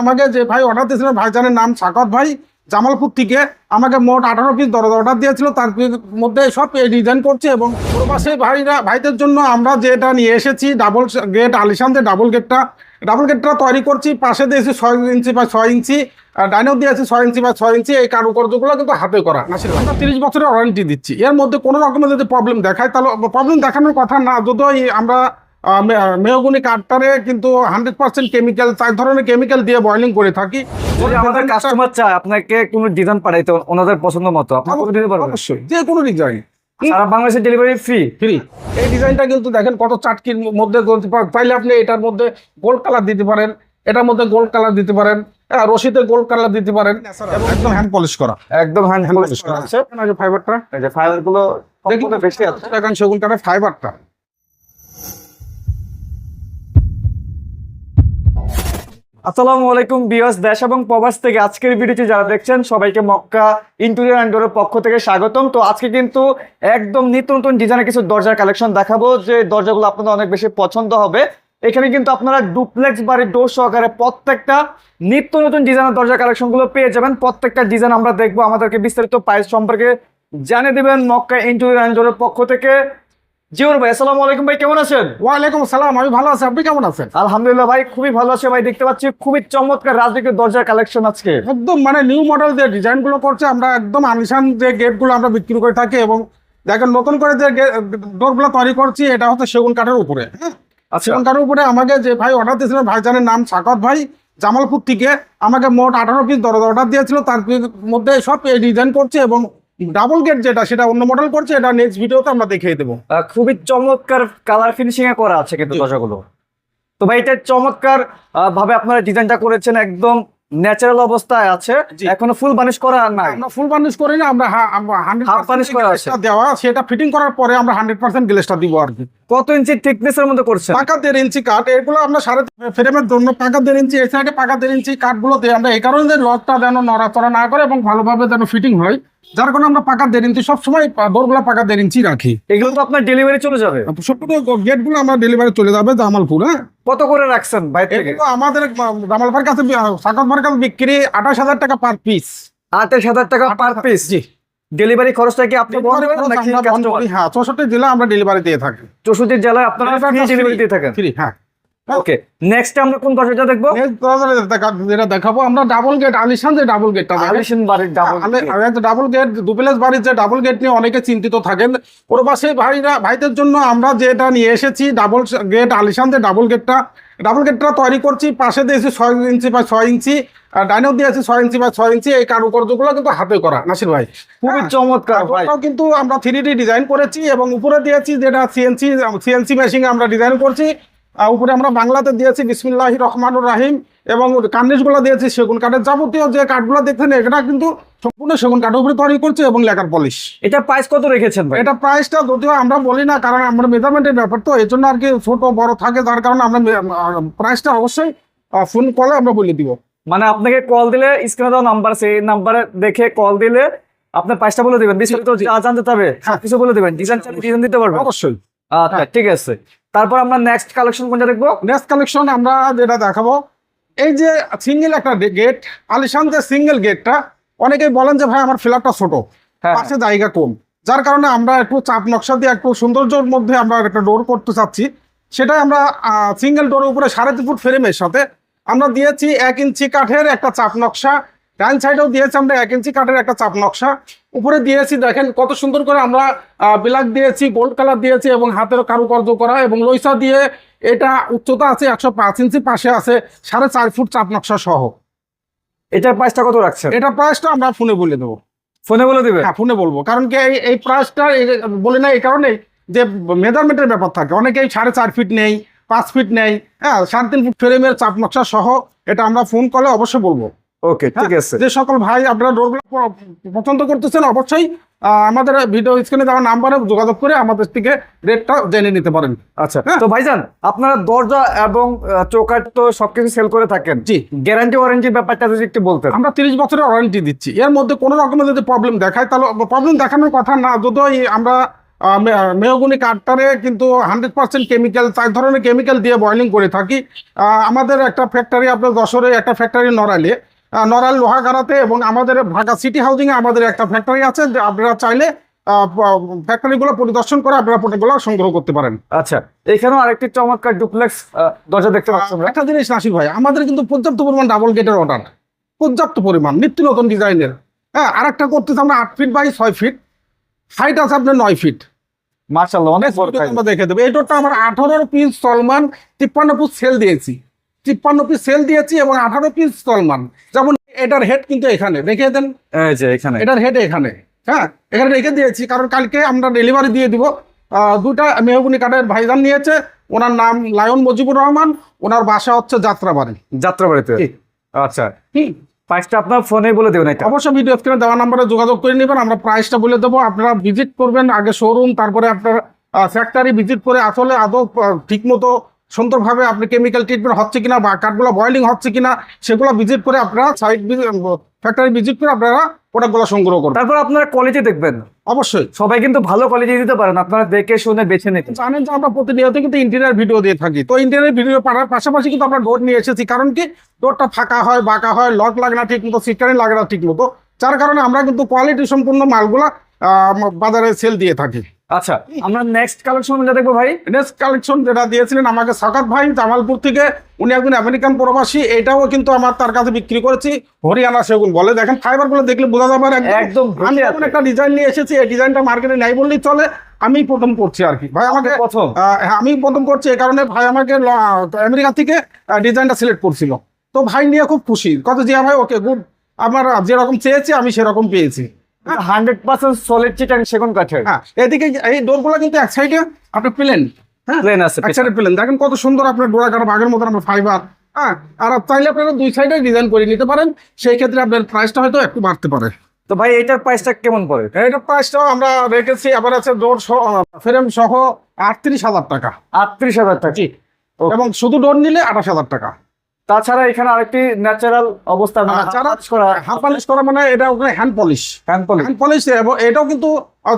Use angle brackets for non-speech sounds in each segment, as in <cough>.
আমাকে যে ভাই অর্ডার দিয়েছিল, ভাইজানের নাম সাকত ভাই, জামালপুর থেকে। আমাকে মোট আঠারো পিস দরজা অর্ডার দিয়েছিল, তার মধ্যে সব ডিজাইন করছে এবং প্রবাসী ভাইরা, ভাইদের জন্য আমরা যেটা নিয়ে এসেছি ডাবল গেট আলিশান যে ডাবল গেটটা ডাবল গেটটা তৈরি করছি, পাশে দিয়েছি ছয় ইঞ্চি বা ছয় ইঞ্চি ডাইনেও দিয়েছি ছয় ইঞ্চি বা ছয় ইঞ্চি, এই কারুকার্যগুলো কিন্তু হাতে করা। আমরা তিরিশ বছরের ওয়ারেন্টি দিচ্ছি। এর মধ্যে কোনো রকমের যদি প্রবলেম দেখায়, তাহলে প্রবলেম দেখানোর কথা না, যদিও আমরা মেহগুনি কাঠটারে কিন্তু হান্ড্রেড পার্সেন্ট কেমিক্যাল চার ধরনের কেমিক্যাল দিয়ে বয়লিং করে থাকি। আমাদের কাস্টমার চায় আপনাকে কোনো ডিজাইন পাঠাইতে ওনাদের পছন্দ মতো। দিতে পারবেন? অবশ্যই যে কোনো ডিজাইন সারা ডেলিভারি ফ্রি ফ্রি এই ডিজাইনটা কিন্তু দেখেন কত চাটকির মধ্যে চাইলে আপনি এটার মধ্যে গোল্ড কালার দিতে পারেন এটার মধ্যে গোল্ড কালার দিতে পারেন হ্যাঁ, রশিতে গোল্ড কালার দিতে পারেন। একদম হ্যান্ড পলিশ করা। একদম হ্যান্ড হ্যান্ড পলিশ করা। আছে আছে এই যে ফাইবারটা যে ফাইবারগুলো দেখুন বেশি আছে। সেগুন কাঠের ফাইবারটা আসসালামু আলাইকুম বিয়স দেশ এবং প্রবাস থেকে আজকের ভিডিওটি যারা দেখছেন, সবাইকে মক্কা ইন্টেরিয়র অ্যান্ডোরের পক্ষ থেকে স্বাগতম। তো আজকে কিন্তু একদম নিত্য নতুন ডিজাইনের কিছু দরজার কালেকশন দেখাবো, যে দরজাগুলো আপনাদের অনেক বেশি পছন্দ হবে। এখানে কিন্তু আপনারা ডুপ্লেক্স বাড়ির ডোর সহকারে প্রত্যেকটা নিত্য নতুন ডিজাইনের দরজার কালেকশনগুলো পেয়ে যাবেন। প্রত্যেকটা ডিজাইন আমরা দেখব, আমাদেরকে বিস্তারিত প্রাইস সম্পর্কে জানিয়ে দেবেন মক্কা ইন্টেরিয়র অ্যান্ডোরের পক্ষ থেকে। জিওর ভাই আসসালামু আলাইকুম ভাই কেমন আছেন? ওয়ালাইকুম আসসালাম আমি ভালো আছি। আপনি কেমন আছেন? আলহামদুলিল্লাহ ভাই খুবই ভালো আছে ভাই দেখতে পাচ্ছি খুবই চমৎকার রাজনীতির দরজার কালেকশন আজকে। একদম মানে নিউ মডেল যে ডিজাইনগুলো করছে আমরা একদম আলিশান যে গেটগুলো আমরা বিক্রি করে থাকি এবং দেখেন নতুন করে যে ডোরগুলো তৈরি করছি এটা হচ্ছে সেগুন কাঠের উপরে হ্যাঁ? আচ্ছা। সেগুন কাঠের উপরে আমাকে যে ভাই অর্ডার দিয়েছিল ভাইজানের নাম সাকত ভাই জামালপুর থেকে আমাকে মোট আঠারো পিস দরজা অর্ডার দিয়েছিল তার মধ্যে সব ডিজাইন করছে এবং ডাবল গেট যেটা সেটা অন্য মডেল করছে এটা নেক্সট ভিডিওতে আমরা দেখিয়ে দেবো। খুবই চমৎকার কালার ফিনিশিং এ করা আছে কিন্তু। দরজাগুলো তো ভাই এটা চমৎকার ভাবে আপনারা ডিজাইনটা করেছেন একদম ন্যাচারাল অবস্থায় আছে। এখনও ফুল বানিশ করা নাই। আমরা ফুল বার্নিশ করি না আমরা Half varnish করা আছে। দেওয়া সেটা ফিটিং করার পরে আমরা হান্ড্রেড পার্সেন্ট গ্লেসটা দিব আর কি। কত ইঞ্চি থিকনেস এর মধ্যে করছেন? পাকা দেড় ইঞ্চি কাঠ এগুলো আমরা সাড়ে ফ্রেমের জন্য পাকা দেড় ইঞ্চি এই সাইডে পাকা দেড় ইঞ্চি কাঠগুলো দিয়ে আমরা এই কারণে যে রডটা যেন নড়াচড়া না করে এবং ভালোভাবে যেন ফিটিং হয় যার কারণে আমরা পাকা দেড় ইঞ্চি সবসময় ডোরগুলো পাকা দেড় ইঞ্চি রাখি। এগুলো তো আপনার ডেলিভারি চলে যাবে। সবগুলো গেটগুলো আমরা ডেলিভারি চলে যাবে জামালপুর হ্যাঁ? কত করে রাখছেন বাইরে থেকে? আমাদের জামালপুর কাছে সাকতবার কাছে বিক্রি আঠাশ হাজার টাকা পার পিস আঠাশ হাজার টাকা পার পিস জি। ডেলিভারি খরচটা কি আপনি হ্যাঁ চৌষট্টি জেলা আমরা ডেলিভারি দিয়ে থাকি। চৌষট্টি জেলায় আপনারা ডেলিভারি দিয়ে থাকেন? ফ্রি হ্যাঁ। ওকে নেক্সট আমরা কোন দরজাটা দেখব? যেটা দেখাবো আমরা ডাবল গেট আলিশান যে ডাবল গেটটা আলিশান বাড়ির ডাবল ডাবল গেট দুপ্লেস বাড়ির যে ডাবল গেট নিয়ে অনেকে চিন্তিত থাকেন প্রবাসী ভাইরা ভাইদের জন্য আমরা যেটা নিয়ে এসেছি ডাবল গেট আলিশান যে ডাবল গেটটা ডাবল গেটটা তৈরি করছি পাশে দিয়েছি ছয় ইঞ্চি বা ছয় ইঞ্চি আর ডাইনেও দিয়েছি ছয় ইঞ্চি বা ছয় ইঞ্চি এই কারুকার্যগুলো কিন্তু হাতে করা নাসির ভাই? খুবই হ্যাঁ। চমৎকার ভাই। কিন্তু আমরা থ্রি ডিজাইন করেছি এবং উপরে দিয়েছি যেটা সিএনসি সিএনসি মেশিন আমরা ডিজাইন করছি উপরে আমরা বাংলাতে দিয়েছি বিসমিল্লাহ রহমানুর রাহিম এবং কার্নিশগুলো দিয়েছি সেগুন কাঠের যাবতীয় যে কাঠগুলো দেখছেন এটা কিন্তু সম্পূর্ণ সেগুন কাঠের উপরে তৈরি করছে এবং লেখার পলিশ। এটা প্রাইস কত রেখেছেন এটা প্রাইসটা যদিও আমরা বলি না কারণ আমরা মেজারমেন্টের ব্যাপার তো এই জন্য আর কি ছোট বড় থাকে যার কারণে আমরা প্রাইসটা অবশ্যই ফোন কলে আমরা বলে দিব। মানে আপনাকে কল দিলে স্ক্রিনে দেওয়া নাম্বার সেই নাম্বারে দেখে কল দিলে আপনার প্রাইসটা বলে দিবেন। বিস্তারিত যা জানতে হবে হ্যাঁ। কিছু বলে দিবেন। ডিজাইন ডিজাইন দিতে পারবেন? অবশ্যই। আচ্ছা ঠিক আছে। তারপর আমরা নেক্সট কালেকশন কোনটা দেখব? নেক্সট কালেকশন আমরা যেটা দেখাবো এই যে সিঙ্গেল একটা গেট আলিশান যে সিঙ্গেল গেটটা অনেকেই বলেন যে ভাই আমার ফ্ল্যাটটা ছোট। হ্যাঁ পাশে জায়গা কম। যার কারণে আমরা একটু চাপ নকশা দিয়ে একটু সৌন্দর্যের মধ্যে আমরা একটা ডোর করতে চাচ্ছি। সেটা আমরা সিঙ্গেল ডোরের উপরে সাড়ে তিন ফুট ফ্রেমের সাথে আমরা দিয়েছি এক ইঞ্চি কাঠের একটা চাপ নকশা। ডান সাইডেও দিয়েছি আমরা এক ইঞ্চি কাঠের একটা চাপ নকশা। উপরে দিয়েছি দেখেন কত সুন্দর করে আমরা ব্ল্যাক দিয়েছি গোল্ড কালার দিয়েছি এবং হাতের কারুকার্য করা এবং লইসা দিয়ে এটা উচ্চতা আছে একশো পাঁচ ইঞ্চি পাশে আছে সাড়ে চার ফুট চাপ নকশা সহ। এটার প্রাইসটা কত রাখছেন? এটা প্রাইসটা আমরা ফোনে বলে দেবো। ফোনে বলে দেবে হ্যাঁ ফোনে বলব। কারণ কি এই প্রাইসটা বলি না এই কারণেই যে মেজারমেন্টের ব্যাপার থাকে। অনেকেই সাড়ে চার ফিট নেই পাঁচ ফিট নেই হ্যাঁ সাড়ে তিন ফুট ফ্রেমের চাপ নকশা সহ এটা আমরা ফোন কলে অবশ্যই বলব। ওকে ঠিক হ্যাঁ, আছে। যে সকল ভাই আপনারা ডোরগুলো পছন্দ করতেছেন অবশ্যই আমাদের ভিডিও স্ক্রিনে দেওয়া নাম্বারে যোগাযোগ করে আমাদের থেকে রেটটা জেনে নিতে পারেন। আচ্ছা হ্যাঁ। তো ভাইজান আপনারা দরজা এবং চৌকাঠ তো সবকিছু সেল করে থাকেন। জি। গ্যারান্টি ওয়ারেন্টির ব্যাপারটা যদি একটু বলতেন। আমরা তিরিশ বছরের ওয়ারেন্টি দিচ্ছি। এর মধ্যে কোনো রকমের যদি প্রবলেম দেখায় তাহলে প্রবলেম দেখানোর কথা না যদিও আমরা মেহগুনি কাঠটারে কিন্তু হান্ড্রেড পার্সেন্ট কেমিক্যাল চার ধরনের কেমিক্যাল দিয়ে বয়লিং করে থাকি। আমাদের একটা ফ্যাক্টরি আপনার যশোরে একটা ফ্যাক্টরি নড়াইলে আহ, নড়াইল লোহাগাড়াতে এবং আমাদের ঢাকা সিটি হাউজিংয়ে আমাদের একটা ফ্যাক্টরি আছে যে আপনারা চাইলে ফ্যাক্টরিগুলো পরিদর্শন করে আপনারা প্রোডাক্টগুলো সংগ্রহ করতে পারেন। আচ্ছা এখানেও আরেকটি চমৎকার ডুপ্লেক্স দরজা দেখতে পাচ্ছি আমরা। একটা জিনিস নাসির ভাই আমাদের কিন্তু পর্যাপ্ত পরিমাণ ডাবল গেটের অর্ডার পর্যাপ্ত পরিমাণ নিত্য নতুন ডিজাইনের। হ্যাঁ আর একটা করতেছি আমরা আট ফিট বাই ছয় ফিট হাইট আছে আপনার নয় ফিট মার্শাল্লাহ অনেক আমরা দেখে দেবো। এই ডোরটা আমার আঠারো পিস সলমান তিপ্পান্ন পিস সেল দিয়েছি। তিপ্পান্ন পিস সেল দিয়েছি এবং আঠারো পিস সলমান যেমন এটার হেড কিন্তু এখানে রেখে দেন। এখানে। এটার হেড এখানে হ্যাঁ? এখানে রেখে দিয়েছি কারণ কালকে আমরা ডেলিভারি দিয়ে দিব। দুটা মেহগুনি কাঠের ভাইজান নিয়েছে ওনার নাম লায়ন মুজিবুর রহমান ওনার বাসা হচ্ছে যাত্রাবাড়ি। যাত্রাবাড়িতে? আচ্ছা। প্রাইসটা আপনার ফোনে বলে দেবেন এটা অবশ্যই ভিডিও স্ক্রিনে দেওয়া নাম্বারে যোগাযোগ করে নেবেন আমরা প্রাইসটা বলে দেবো। আপনারা ভিজিট করবেন আগে শোরুম তারপরে আপনার ফ্যাক্টরি ভিজিট করে আসলে আদৌ ঠিক মতো সুন্দরভাবে আপনি কেমিক্যাল ট্রিটমেন্ট হচ্ছে কিনা বা কাঠগুলো বয়েলিং হচ্ছে কিনা সেগুলো ভিজিট করে আপনারা সাইড ফ্যাক্টরি ভিজিট করে আপনারা প্রোডাক্টগুলো সংগ্রহ করবেন। তারপর আপনারা কোয়ালিটি দেখবেন। অবশ্যই। সবাই কিন্তু ভালো কোয়ালিটি দিতে পারেন আপনারা দেখে শুনে বেছে নিতে জানেন যে আমরা প্রতিনিয়ত কিন্তু ইন্টেরিয়ার ভিডিও দিয়ে থাকি। তো ইন্টেরিয়ার ভিডিও পাড়ার পাশাপাশি কিন্তু আমরা ডোর নিয়ে এসেছি কারণ কি? ডোরটা ফাঁকা হয় বাঁকা হয় লক লাগে না ঠিক মতো সিস্টারিং লাগে না ঠিক মতো যার কারণে আমরা কিন্তু কোয়ালিটি সম্পূর্ণ মালগুলা বাজারে সেল দিয়ে থাকি। আচ্ছা আমরা নেক্সট কালেকশন যেটা দেখব ভাই। নেক্সট কালেকশন যেটা দিয়েছিলেন আমাকে সাকাত ভাই জামালপুর থেকে উনি একজন আমেরিকান প্রবাসী এটাও কিন্তু আমার তার কাছে বিক্রি করেছি হরিয়ানা সেগুন বলে। দেখেন ফাইবারগুলো দেখলে বোঝা যাবে একদম আমি এমন একটা ডিজাইন নিয়ে এসেছি এই ডিজাইনটা মার্কেটে নাই বললেই চলে আমি প্রথম করছি আর কি। ভাই আমাকে প্রথম? হ্যাঁ, আমি প্রথম করছি এই কারণে ভাই আমাকে আমেরিকা থেকে ডিজাইনটা সিলেক্ট করছিল। তো ভাই নিয়ে খুব খুশি কত জিয়া ভাই ওকে গুড আমার যেরকম চেয়েছি আমি সেরকম পেয়েছি। হান্ড্রেড পার্সেন্ট সলিড চিটাং সেগুন কাঠের। হ্যাঁ এদিকে এই ডোরগুলো কিন্তু এক সাইডে আপনি প্লেন। হ্যাঁ প্লেন আছে এক সাইডে প্লেন। দেখেন কত সুন্দর আপনার ডোরা কাটা বাঘের আপনার ফাইবার হ্যাঁ আর চাইলে আপনারা দুই সাইডে ডিজাইন করে নিতে পারেন। সেই ক্ষেত্রে আপনার প্রাইসটা হয়তো একটু বাড়তে পারে। তো ভাই এটার প্রাইসটা কেমন পড়ে? আমরা রেখেছি। আবার আছে ডোর ফ্রেম সহ আটত্রিশ হাজার টাকা। আটত্রিশ হাজার টাকা. এবং শুধু ডোর নিলে আঠাশ হাজার টাকা। তাছাড়া এখানে আরেকটি ন্যাচারাল অবস্থা মানে আহ, যারা করা পলিশ করা মানে এটা ওখানে hand polish hand polish hand polish এবং এটাও কিন্তু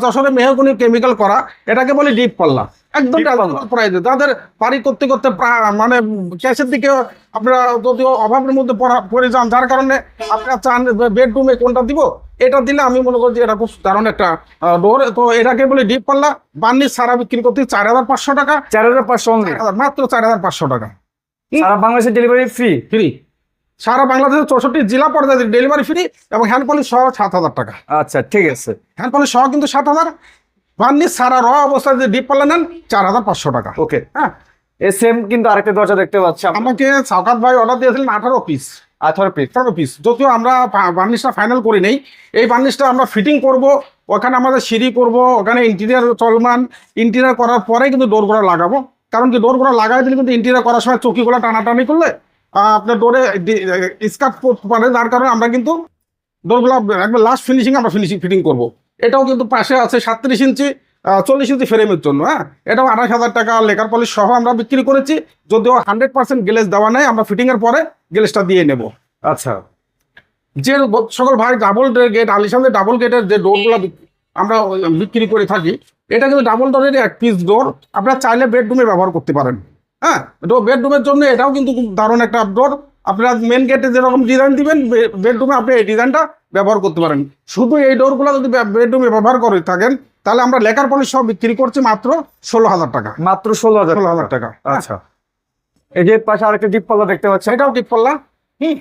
যশোরে মেহগুনি কেমিক্যাল করা এটাকে বলে ডিপ পাল্লা। একদম তাদের বাড়ি করতে করতে মানে ক্যাশের দিকে আপনারা যদিও অভাবের মধ্যে পড়া- যান যার কারণে আপনারা চান বেডরুমে কোনটা দিব এটা দিলে আমি মনে করি যে এটা খুব দারুণ একটা ডোর তো এটাকে বলে ডিপ পাল্লা। বার্নিশ সারা বিক্রি করতে চার হাজার পাঁচশো টাকা। চার হাজার পাঁচশো মাত্র চার হাজার পাঁচশো টাকা। সারা বাংলাদেশের ডেলিভারি ফ্রি ফ্রি সারা বাংলাদেশের চৌষট্টি জেলা পর্যায়ে ডেলিভারি ফ্রি এবং হ্যান্ড পলিশ সহ সাত হাজার টাকা। আচ্ছা ঠিক আছে। হ্যান্ড পলিশ সহ কিন্তু সাত হাজার। বার্নিশ সারা র অবস্থায় যদি ডিপ পাল্লা নেন চার হাজার পাঁচশো টাকা। ওকে হ্যাঁ? এই সেম কিন্তু আরেকটা দরজা দেখতে পাচ্ছি আমাকে সাউকাত ভাই অর্ডার দিয়েছিলেন আঠারো পিস আঠারো পিস আঠারো পিস যদিও আমরা বার্নিশটা ফাইনাল করি নেই। এই বার্নিশটা আমরা ফিটিং করব ওখানে আমাদের সিঁড়ি করব ওখানে ইন্টেরিয়ার চলমান। ইন্টেরিয়ার করার পরে কিন্তু ডোরগুলো লাগাবো। কারণ কি ডোরগুলো লাগাই দিলে কিন্তু ইন্টেরিয়ার করার সময় চকিগুলো টানাটানি করলে আপনার ডোরে স্কার্ট পড়তে পারে যার কারণে আমরা কিন্তু ডোরগুলো একবার লাস্ট ফিনিশিং আমরা ফিনিশিং ফিটিং করব। এটাও কিন্তু পাশে আছে সাতত্রিশ ইঞ্চি চল্লিশ ইঞ্চি ফ্রেমের জন্য হ্যাঁ? এটাও আঠাশ হাজার টাকা লেকার পলিশ সহ আমরা বিক্রি করেছি। যদিও হান্ড্রেড পার্সেন্ট গ্লেজ দেওয়া নেই, আমরা ফিটিংয়ের পরে গ্লেজটা দিয়ে নেব। আচ্ছা। যে সকল ভাই ডাবল গেট আলিশানের ডাবল গেটের যে ডোরগুলো আমরা বিক্রি করে থাকি এটা কিন্তু ডাবল ডোরের এক পিস ডোর আপনারা চাইলে বেডরুমে ব্যবহার করতে পারেন। হ্যাঁ বেডরুমের জন্য এটাও কিন্তু দারুণ একটা ডোর আপনারা মেন গেটে যেরকম ডিজাইন দিবেন বেডরুমে আপনি এই ডিজাইনটা ব্যবহার করতে পারেন। শুধু এই ডোরগুলো যদি বেডরুমে ব্যবহার করে থাকেন তাহলে আমরা লেকার পলিশ সব বিক্রি করছি মাত্র ষোলো হাজার টাকা। মাত্র ষোলো হাজার ষোলো হাজার টাকা আচ্ছা। এই যে পাশে আরেকটা ডিপ পাল্লা দেখতে পাচ্ছি এটাও করলাম হুম।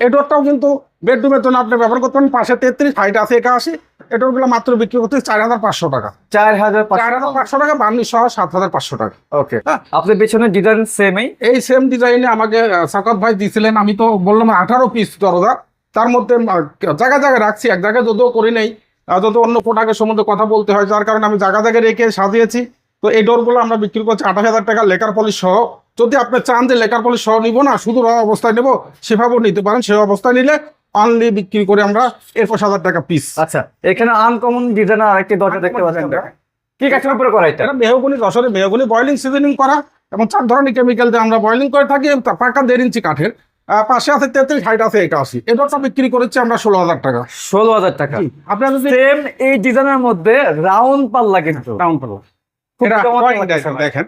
এই ডোরটাও কিন্তু বেডরুমের জন্য আপনি ব্যবহার করতে পারেন। পাশে তেত্রিশ হাইট আছে একাশি। এই ডোরগুলো মাত্র বিক্রি করতে চার হাজার পাঁচশো টাকা। চার হাজার চার হাজার পাঁচশো টাকা বার্নিশ সহ সাত হাজার পাঁচশো টাকা। ওকে হ্যাঁ। আপনার পেছনে ডিজাইন সেমই এই সেম ডিজাইনে আমাকে সাকাত ভাই দিয়েছিলেন আমি তো বললাম আঠারো পিস দরজা। তার মধ্যে জায়গা জায়গায় রাখছি এক জায়গায় যদিও করি নাই যদিও অন্য প্রোডাক্টের সম্বন্ধে কথা বলতে হয় যার কারণে আমি জায়গা জায়গায় রেখে সাজিয়েছি। তো এই ডোরগুলো আমরা বিক্রি করছি আঠাশ হাজার টাকা লেকার পলিশ সহ। যদি আপনি চান যে লেকার পলিশ সহ নিবো না শুধু র অবস্থায় নেব সেভাবেও নিতে পারেন সে অবস্থায় নিলে অনলি বিক্রি করে আমরা একুশ হাজার টাকা পিস আচ্ছা এখানে আনকমন ডিজাইনের আরেকটি দরজা দেখতে পাচ্ছেন। কি কাঠের উপরে করা এটা? এটা মেহগুনি যশোরে মেহগুনি বয়লিং সিজনিং করা এবং চার ধরনের কেমিক্যাল দিয়ে আমরা বয়লিং করে থাকি। পাকা দেড় ইঞ্চি কাঠের। পাশে আছে তেত্রিশ হাইট আছে একাশি। এই ডোরটা বিক্রি করেছি আমরা ষোলো হাজার টাকা। ষোলো হাজার টাকা। আপনার যদি সেম এই ডিজাইনের মধ্যে রাউন্ড পাল্লা কিন্তু। রাউন্ড পাল্লা। এটা দেখেন,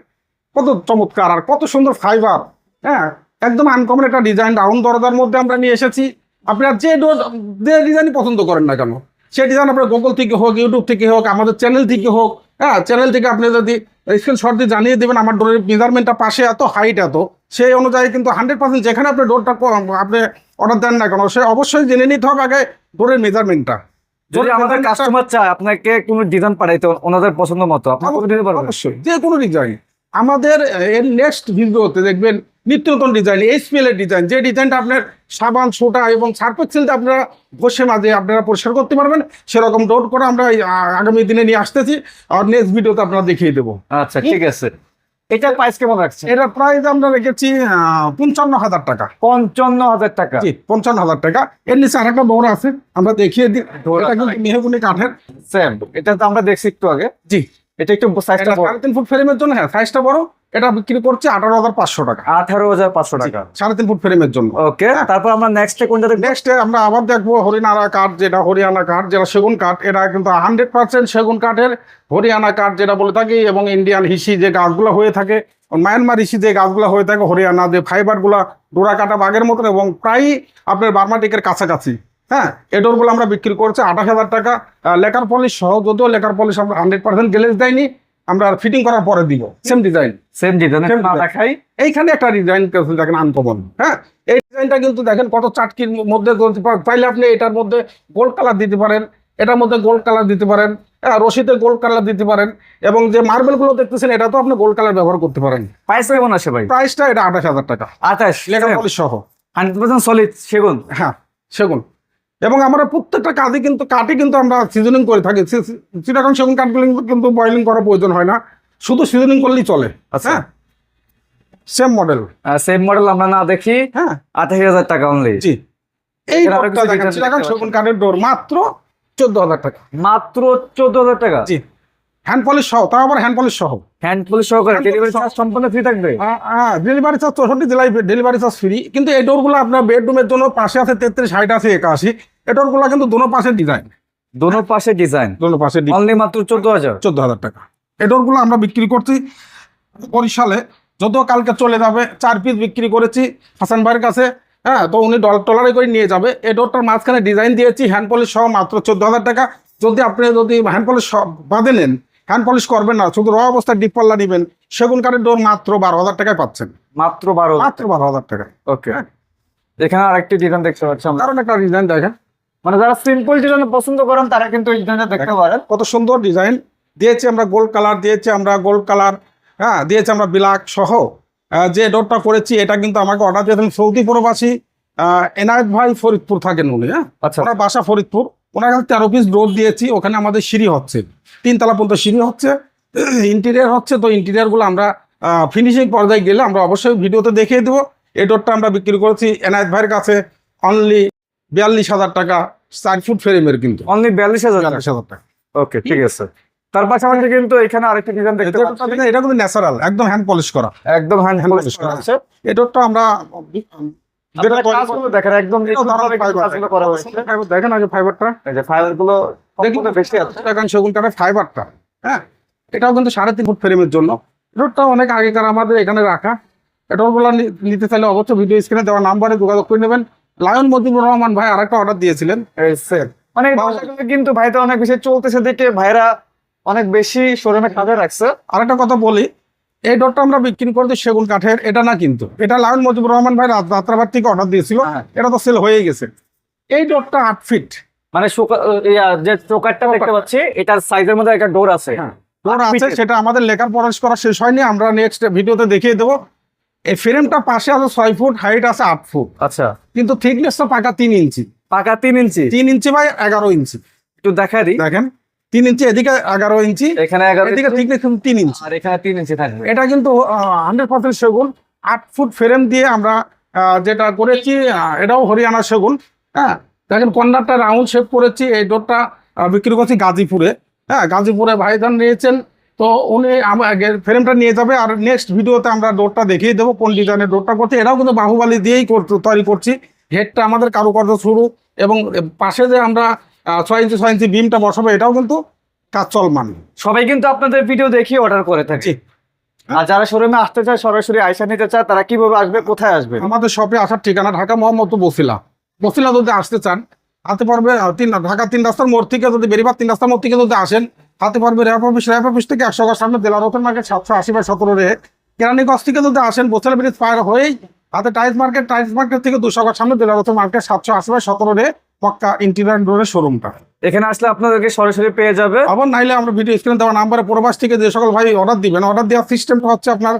কত চমৎকার আর কত সুন্দর ফাইবার হ্যাঁ একদম আনকমন একটা ডিজাইন রাউন্ড দরজার মধ্যে আমরা নিয়ে এসেছি। আপনার যে ডিজাইনই পছন্দ করেন না কেন সেই ডিজাইন আপনার গুগল থেকে হোক ইউটিউব থেকে হোক আমাদের চ্যানেল থেকে হোক হ্যাঁ চ্যানেল থেকে আপনি যদি স্ক্রিনশট দিয়ে জানিয়ে দেবেন আমার ডোরের মেজারমেন্টটা পাশে এত হাইট এত সেই অনুযায়ী কিন্তু হান্ড্রেড পার্সেন্ট যেখানে আপনি ডোরটা আপনি অর্ডার দেন না কেন সে অবশ্যই জেনে নিতে হবে আগে ডোরের মেজারমেন্টটা যদি আমাদের কাস্টমার চায় আপনাকে কোনো ডিজাইন পাঠাইতে ওনাদের পছন্দ মতো আপনি অবশ্যই যে কোনো ডিজাইন আমাদের এর নেক্সট ভিডিওতে দেখবেন নিত্য নতুন ডিজাইন এর ডিজাইন যে ডিজাইনটা আপনার সাবান সোটা এবং সার্ফেক্সেলটা আপনারা বসে মাঝে আপনারা পরিষ্কার করতে পারবেন সেরকম ডোর করে আমরা আগামী দিনে নিয়ে আসতেছি। আর নেক্সট ভিডিওতে আপনারা দেখিয়ে দেবো। আচ্ছা ঠিক আছে। এটার প্রাইস কেমন রাখছে এটার প্রাইস আমরা রেখেছি পঞ্চান্ন হাজার টাকা। পঞ্চান্ন হাজার টাকা। জি পঞ্চান্ন হাজার টাকা। এর নিচে আরেকটা ডোর আছে আমরা দেখিয়ে দিই। এটা কিন্তু মেহগুনি কাঠের। সেম এটা তো আমরা দেখছি একটু আগে। জি। এটা একটু সাইজটা সাড়ে তিন ফুট ফ্রেমের জন্য হ্যাঁ সাইজটা বড়। এটা বিক্রি করছে আঠারো হাজার পাঁচশো টাকা। আঠারো হাজার পাঁচশো টাকা। সাড়ে তিন ফুট ফ্রেমের জন্য। ওকে তারপর আমরা নেক্সট কোনটা নেক্সট আমরা আবার দেখব হরিয়ানা কাঠ যেটা হরিয়ানা কাঠ যেটা সেগুন কাঠ এটা কিন্তু হান্ড্রেড পার্সেন্ট সেগুন কাঠের হরিয়ানা কাঠ যেটা বলে থাকি এবং ইন্ডিয়ান হিসি যে গাছগুলো হয়ে থাকে মায়ানমার হিসি যে গাছগুলো হয়ে থাকে হরিয়ানা যে ফাইবারগুলো ডোরা কাটা বাগের মতন এবং প্রায় আপনার বার্মাটিকের কাছাকাছি। হ্যাঁ এডোরগুলো আমরা বিক্রি করছি আঠাশ হাজার টাকা। লেকার পলিশ সহ যদিও লেকার পলিশ আমরা হান্ড্রেড পার্সেন্ট গ্লেজ দেয়নি আমরা ফিটিং করার পরে দিব। Same design same design. দেখাই। এইখানে একটা ডিজাইন দেখেন আনকমন হ্যাঁ? এই ডিজাইনটা কিন্তু দেখেন কত চাটকির মধ্যে চাইলে আপনি এটার মধ্যে গোল্ড কালার দিতে পারেন এটার মধ্যে গোল্ড কালার দিতে পারেন হ্যাঁ রশিদের গোল্ড কালার দিতে পারেন এবং যে মার্বেলগুলো দেখতেছেন এটা তো আপনি গোল্ড কালার ব্যবহার করতে পারেন। প্রাইস কেমন আসে ভাই? প্রাইসটা এটা আঠাশ হাজার টাকা। আঠাশ লেখা পলিশ সহ। হান্ড্রেড পার্সেন্ট সলিড সেগুন? হ্যাঁ সেগুন। এবং আমরা প্রত্যেকটা কাজে কিন্তু কাঠে কিন্তু আমরা সিজনিং করে থাকি। চিটাগং সেগুন কাঠগুলো কিন্তু বয়লিং করার প্রয়োজন হয় না। শুধু সিজনিং করলেই চলে। আচ্ছা। সেম মডেল সেম মডেল আমরা না দেখি। হ্যাঁ। আঠাশ হাজার টাকা অনলি জি। এই চিটাগাং সেগুন কাঠের ডোর মাত্র চোদ্দ হাজার টাকা। মাত্র চোদ্দ হাজার টাকা? জি। হ্যান্ড পলিশ সহ তাও আবার হ্যান্ড পলিশ সহ। হ্যান্ড পুলিশ ডেলিভারি চার্জ সম্পূর্ণ ফ্রি থাকবে? হ্যাঁ ডেলিভারি চার্জ চৌষট্টি জেলায় ডেলিভারি চার্জ ফ্রি কিন্তু এই ডোরগুলো আপনার বেডরুমের জন্য পাশে আছে তেত্রিশ হাইট আছে একাশি। এই ডোরগুলো কিন্তু দোনো পাশে ডিজাইন দোনো পাশে ডিজাইন দোনো পাশে অনলি মাত্র চোদ্দ হাজার চোদ্দ হাজার টাকা এই ডোরগুলো আমরা বিক্রি করছি বরিশালে। যদিও কালকে চলে যাবে চার পিস বিক্রি করেছি হাসান ভাইয়ের কাছে। হ্যাঁ তো উনি ডলার টলারে করে নিয়ে যাবে। এই ডোরটার মাঝখানে ডিজাইন দিয়েছি হ্যান্ড পলিশ সহ মাত্র চোদ্দ হাজার টাকা। যদি আপনি যদি হ্যান্ড পলিশ বাদে নেন হ্যান্ড পলিশ করবেন না শুধু র অবস্থায় ডিপ পাল্লা নেবেন সেগুন কাঠের ডোর মাত্র বারো হাজার টাকায় পাচ্ছেন। মাত্র বারো মাত্র বারো হাজার টাকা ওকে এখানে আরেকটি ডিজাইন দেখতে পাচ্ছি আমরা। কারণ একটা ডিজাইন দেখেন। মানে যারা সিম্পল ডিজাইন পছন্দ করেন তারা কিন্তু এই ডিজাইনটা দেখতে পারেন। কত সুন্দর ডিজাইন দিয়েছি আমরা গোল্ড কালার দিয়েছি আমরা গোল্ড কালার হ্যাঁ দিয়েছি আমরা বিলাক সহ। যে ডোরটা করেছি এটা কিন্তু আমাকে অর্ডার দিয়েছেন সৌদি প্রবাসী এনায়েত ভাই ফরিদপুর থাকেন উনি হ্যাঁ? আচ্ছা। ওনার বাসা ফরিদপুর। ওনার কাছে তেরো পিস ডোর দিয়েছি ওখানে আমাদের সিঁড়ি হচ্ছে। তিনতলা পর্যন্ত সিঁড়ি হচ্ছে <clears throat> ইন্টেরিয়ার হচ্ছে তো ইন্টেরিয়ারগুলো আমরা ফিনিশিং পর্যায়ে গেলে আমরা অবশ্যই ভিডিওতে দেখিয়ে দেবো। এই ডোরটা আমরা বিক্রি করেছি এনায়েত ভাইয়ের কাছে অনলি বিয়াল্লিশ হাজার টাকা চার ফুট ফ্রেমের কিন্তু। অনলি বিয়াল্লিশ হাজার বিয়াল্লিশ হাজার টাকা। ওকে ঠিক আছে। তার পাশাপাশি কিন্তু এখানে আরেকটি ডিজাইন দেখতে এটা পাচ্ছি। এটা কিন্তু ন্যাচারাল একদম হ্যান্ড পলিশ করা। একদম হ্যান্ড পলিশ করা আছে। আমরা দেখেন একদম করা হয়েছে। দেখেন আগে ফাইবারটা এই যে ফাইবারগুলো দেখুন বেশি আছে। দেখেন সেগুন কাঠের ফাইবারটা হ্যাঁ? এটাও কিন্তু সাড়ে তিন ফুট ফ্রেমের জন্য। এটাটা অনেক আগেকার আমাদের এখানে রাখা। এটাও গুলো নিতে চাইলে অবশ্যই ভিডিও স্ক্রিনে দেওয়া নাম্বারে যোগাযোগ করে নেবেন। লায়ন মজিবুর রহমান ভাই আরেকটা অর্ডার দিয়েছিলেন। দশাগুলো কিন্তু ভাইটা অনেক বেশি চলতেছে দেখে ভাইরা অনেক বেশি শোরুমে কাজে রাখছে। আরেকটা কথা বলি এই ডটটা আমরা বিক্রি করতে সেগুন কাঠের এটা না কিন্তু। এটা লায়ন মজিবুর রহমান ভাই রাত- রাত্রাবাদ থেকে অর্ডার দিয়েছিল। হ্যাঁ। এটা তো সেল হয়ে গেছে। এই ডটটা আট ফিট মানে যে চোকারটা দেখতে পাচ্ছি এটার সাইজের মধ্যে একটা ডোর আছে। হ্যাঁ। ডোর আট আছে সেটা আমাদের লেখার পড়াশ করা শেষ হয়নি। আমরা নেক্সট ভিডিওতে দেখিয়ে দেবো। এই ফ্রেমটা পাশে আছে ছয় ফুট হাইট আছে আট ফুট আচ্ছা। কিন্তু থিকনেসটা পাকা তিন ইঞ্চি। পাকা তিন ইঞ্চি? তিন ইঞ্চি বাই এগারো ইঞ্চি। একটু দেখা দিই। দেখেন তিন ইঞ্চি এদিকে এগারো ইঞ্চি এখানে এগারো এদিকে থিকনেস তিন ইঞ্চি। আর এখানে তিন ইঞ্চি থাকবে। এটা কিন্তু হান্ড্রেড পার্সেন্ট সেগুন। আট ফুট ফ্রেম দিয়ে আমরা যেটা করেছি এটাও হরিয়ানা সেগুন। হ্যাঁ দেখেন কর্নারটা রাউন্ড শেপ করেছি এই ডোরটা বিক্রি করছি গাজীপুরে। হ্যাঁ গাজীপুরে ভাইজান নিয়েছেন তো উনি আমাকে ফ্রেমটা নিয়ে যাবে আর নেক্সট ভিডিওতে আমরা ডোরটা দেখিয়ে দেবো কোন ডিজাইনের ডোরটা করছে। এটাও কিন্তু বাহুবালি দিয়েই তৈরি করছি। হেডটা আমাদের কারুকার্য শুরু এবং পাশে যে আমরা ছয় ইঞ্চি ছয় ইঞ্চি বিমটা বসাবো এটাও কিন্তু কাজ চলমান। সবাই কিন্তু আপনাদের ভিডিও দেখে অর্ডার করে থাকে। আর যারা শোরুমে আসতে চায় সরাসরি আইসা নিতে চায় তারা কীভাবে আসবে কোথায় আসবে? আমাদের শপে আসার ঠিকানা ঢাকা মোহাম্মদ বসিলা। বসিলা যদি আসতে চান আসতে পারবে তিন ঢাকা তিন রাস্তার মোড় থেকে যদি বেরিবার তিন রাস্তার মোড় থেকে যদি আসেন হাতে পারবে র্যাপ অফিস র্যাপ অফিস থেকে একশো গাছ সামনে জেলা রতন মার্কেট সাতশো আশি বাই সতেরো রে। কেরানীগঞ্জ থেকে যদি আসেন বসিলা ব্রিজ পার হয়েই হাতে টাইলস মার্কেট টাইলস মার্কেট থেকে দুশো গাছ সামনে জেলা রতন মার্কেট সাতশো আশি বাই সতেরো রে পক্কা ইন্টিরিয়ার ডোরের শোরুমটা এখানে আসলে আপনাদেরকে সরাসরি পেয়ে যাবে। আবার নাইলে আমরা ভিডিও স্ক্রিনে দেওয়া নাম্বারে প্রবাস থেকে যে সকল ভাই অর্ডার দিবেন অর্ডার দেওয়ার সিস্টেমটা হচ্ছে আপনার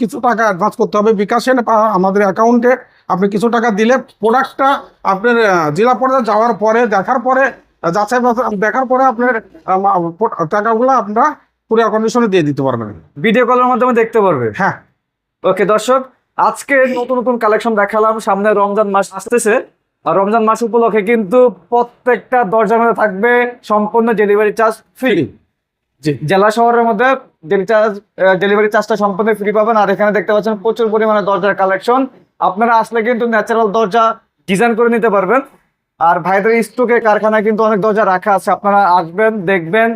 কিছু টাকা অ্যাডভান্স করতে হবে। বিকাশে আমাদের অ্যাকাউন্টে আপনি কিছু টাকা দিলে প্রোডাক্টটা আপনার জেলা পর্যায়ে যাওয়ার পরে দেখার পরে যাচাই দেখার পরে আপনার টাকাগুলো আপনারা কুরিয়ার কন্ডিশনে দিয়ে দিতে পারবেন। ভিডিও কলের মাধ্যমে দেখতে পারবে? হ্যাঁ। ওকে দর্শক আজকে নতুন নতুন কালেকশন দেখালাম। সামনে রমজান মাস আসতেছে। আর রমজান মাস উপলক্ষে কিন্তু প্রত্যেকটা দরজার মধ্যে থাকবে সম্পূর্ণ ডেলিভারি চার্জ ফ্রি জেলা শহরের মধ্যে চার্জ ডেলিভারি চার্জটা সম্পূর্ণ ফ্রি পাবেন। আর এখানে দেখতে পাচ্ছেন প্রচুর পরিমাণে দরজার কালেকশন আপনারা আসলে কিন্তু ন্যাচারাল দরজা ডিজাইন করে নিতে পারবেন। আর ভাইদের স্টকে কারখানায় কিন্তু অনেক দরজা রাখা আছে, আপনারা আসবেন, দেখবেন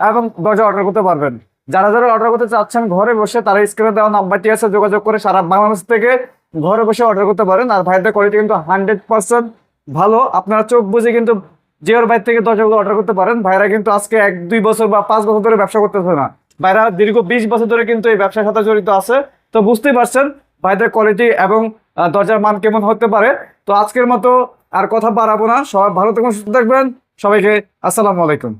এবং দরজা অর্ডার করতে পারবেন। যারা যারা অর্ডার করতে চাচ্ছেন, ঘরে বসে তারা স্ক্রিনে দেওয়া নাম্বারটি আছে, যোগাযোগ করে সারা বাংলাদেশ থেকে ঘরে বসে অর্ডার করতে পারেন। আর ভাইদের কোয়ালিটি কিন্তু হান্ড্রেড পার্সেন্ট ভালো। আপনারা চোখ বুঝে কিন্তু জিওর বাইর থেকে দরজাগুলো অর্ডার করতে পারেন। ভাইরা কিন্তু আজকে এক, দুই বছর বা পাঁচ বছর ধরে ব্যবসা করতেছে না। ভাইরা দীর্ঘ বিশ বছর ধরে কিন্তু এই ব্যবসার সাথে জড়িত আছে। তো বুঝতেই পারছেন ভাইদের কোয়ালিটি এবং দরজার মান কেমন হতে পারে। তো আজকের মতো আর কথা বাড়াবো না। সবাই ভালো থাকবেন সুস্থ থাকবেন। সবাইকে আসসালামু আলাইকুম।